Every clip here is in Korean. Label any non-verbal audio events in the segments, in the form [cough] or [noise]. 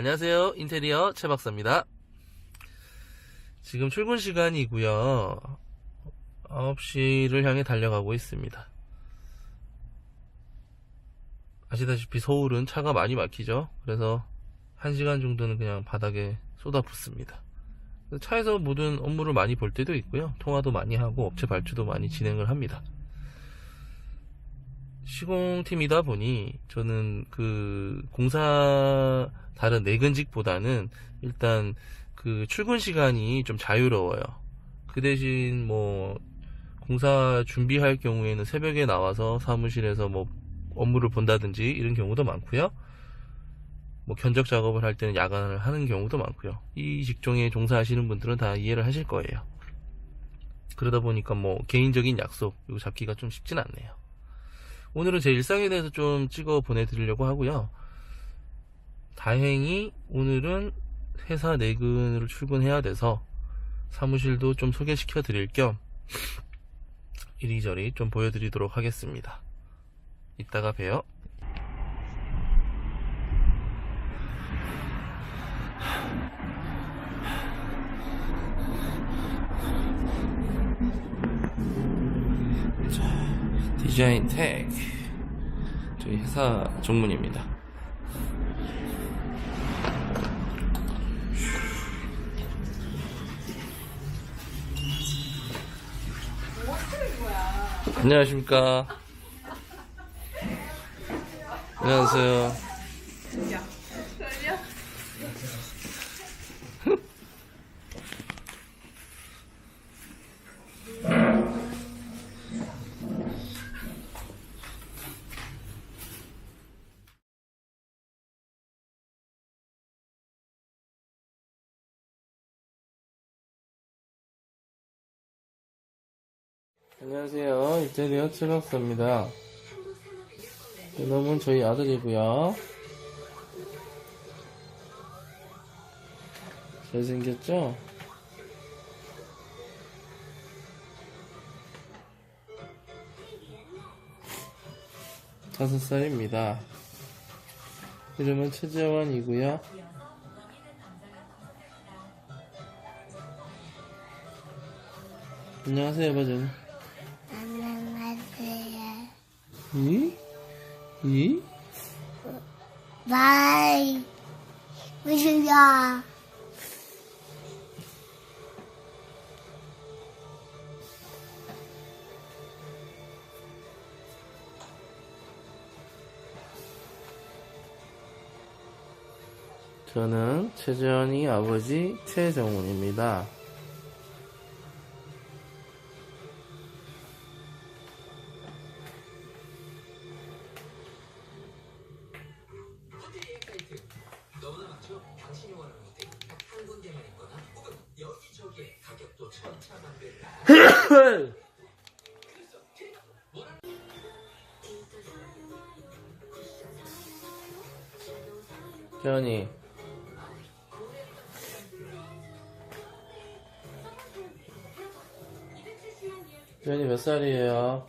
안녕하세요. 인테리어 최 박사입니다. 지금 출근 시간이고요. 9시를 향해 달려가고 있습니다. 아시다시피 서울은 차가 많이 막히죠. 그래서 1시간 정도는 그냥 바닥에 쏟아붓습니다. 차에서 모든 업무를 많이 볼 때도 있고요. 통화도 많이 하고 업체 발주도 많이 진행을 합니다. 시공팀이다 보니 저는 그 공사 다른 내근직보다는 일단 그 출근 시간이 좀 자유로워요. 그 대신 뭐 공사 준비할 경우에는 새벽에 나와서 사무실에서 뭐 업무를 본다든지 이런 경우도 많고요. 뭐 견적 작업을 할 때는 야간을 하는 경우도 많고요. 이 직종에 종사하시는 분들은 다 이해를 하실 거예요. 그러다 보니까 뭐 개인적인 약속 이거 잡기가 좀 쉽진 않네요. 오늘은 제 일상에 대해서 좀 찍어 보내드리려고 하고요. 다행히 오늘은 회사 내근으로 출근해야 돼서 사무실도 좀 소개시켜 드릴 겸 이리저리 좀 보여드리도록 하겠습니다. 이따가 봬요. 자, 디자인 텍 저희 회사 종문입니다. 안녕하십니까. 안녕하세요. 안녕하세요. 이태리어 최박사입니다. 이놈은 저희 아들이고요. 잘생겼죠? 다섯 살입니다. 이름은 최재원이고요. 안녕하세요, 버전. 안녕하세요. 이? 이? 바이. 무슨야? 저는 최재원이 아버지 최정훈입니다. 너무나 많죠? 당신이 원하는 호텔 한 군데만 있거나 혹은 여기저기에 가격도 천차만별 [coughs] 재원이. 재원이 몇 살이에요?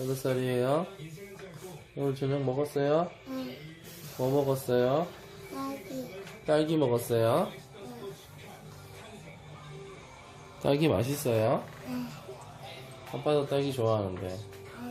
여덟 살이에요? 오늘 저녁 먹었어요? 뭐 먹었어요? 여기. 딸기 먹었어요? 딸기 맛있어요? 아빠도 딸기 좋아하는데. 아